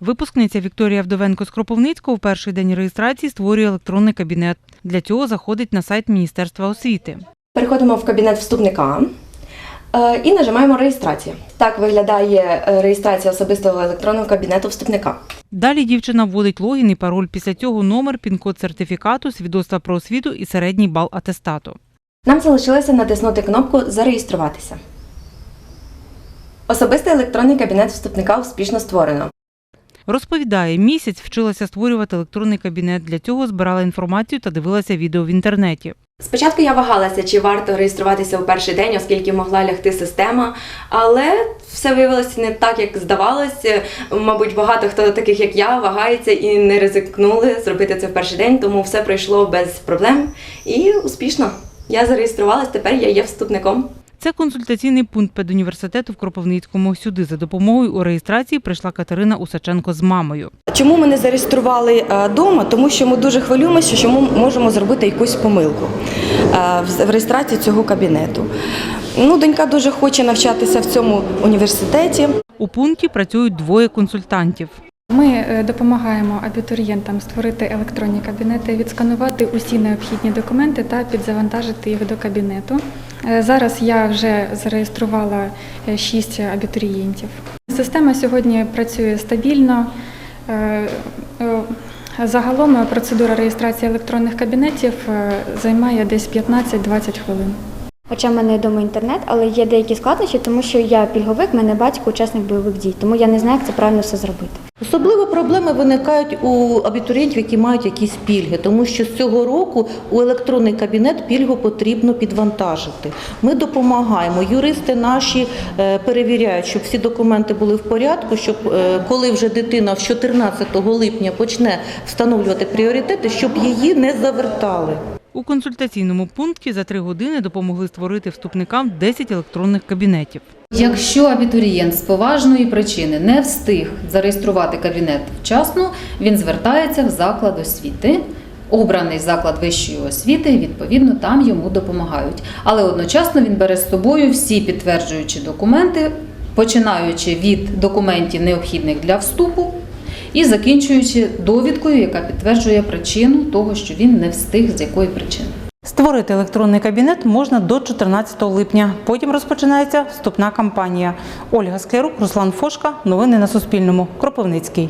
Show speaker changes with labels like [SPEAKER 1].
[SPEAKER 1] Випускниця Вікторія Вдовенко з Кропивницького в перший день реєстрації створює електронний кабінет. Для цього заходить на сайт Міністерства освіти.
[SPEAKER 2] Переходимо в кабінет вступника е, і нажимаємо реєстрація. Так виглядає е, реєстрація особистого електронного кабінету вступника.
[SPEAKER 1] Далі дівчина вводить логін і пароль. Після цього номер, пін-код сертифікату, свідоцтва про освіту і середній бал атестату.
[SPEAKER 2] Нам залишилося натиснути кнопку Зареєструватися. Особистий електронний кабінет вступника успішно створено.
[SPEAKER 1] Розповідає, місяць вчилася створювати електронний кабінет. Для цього збирала інформацію та дивилася відео в інтернеті.
[SPEAKER 2] Спочатку я вагалася, чи варто реєструватися у перший день, оскільки могла лягти система, але все виявилося не так, як здавалося. Мабуть, багато хто таких, як я, вагається і не ризикнули зробити це в перший день, тому все пройшло без проблем і успішно. Я зареєструвалась, тепер я є вступником.
[SPEAKER 1] Це консультаційний пункт педуніверситету в Кропивницькому. Сюди за допомогою у реєстрації прийшла Катерина Усаченко з мамою.
[SPEAKER 3] Чому ми не зареєстрували вдома? Тому що ми дуже хвилюємося, що ми можемо зробити якусь помилку е, в реєстрації цього кабінету. Ну, донька дуже хоче навчатися в цьому університеті.
[SPEAKER 1] У пункті працюють двоє консультантів.
[SPEAKER 4] Ми е, допомагаємо абітурієнтам створити електронні кабінети, відсканувати усі необхідні документи та підзавантажити їх до кабінету. Е, Зараз я вже зареєструвала 6 абітурієнтів. Система сьогодні працює стабільно. Е, е, Загалом е, процедура реєстрації електронних кабінетів е, займає десь 15-20 хвилин.
[SPEAKER 5] Хоча в мене вдома інтернет, але є деякі складнощі, тому що я пільговик, мене батько учасник бойових дій, тому я не знаю, як це правильно все зробити.
[SPEAKER 6] Особливо проблеми виникають у абітурієнтів, які мають якісь пільги, тому що з цього року у електронний кабінет пільгу потрібно підвантажити. Ми допомагаємо. Юристи наші е, перевіряють, щоб всі документи були в порядку, щоб е, коли вже дитина з 14 липня почне встановлювати пріоритети, щоб її не завертали.
[SPEAKER 1] У консультаційному пункті за три години допомогли створити вступникам 10 електронних кабінетів.
[SPEAKER 7] Якщо абітурієнт з поважної причини не встиг зареєструвати кабінет вчасно, він звертається в заклад освіти. Обраний заклад вищої освіти, відповідно, там йому допомагають. Але одночасно він бере з собою всі підтверджуючі документи, починаючи від документів, необхідних для вступу, і закінчуючи довідкою, яка підтверджує причину того, що він не встиг з якої причини.
[SPEAKER 1] Створити електронний кабінет можна до 14 липня. Потім розпочинається вступна кампанія. Ольга Склярук, Руслан Фошка. Новини на Суспільному. Кропивницький.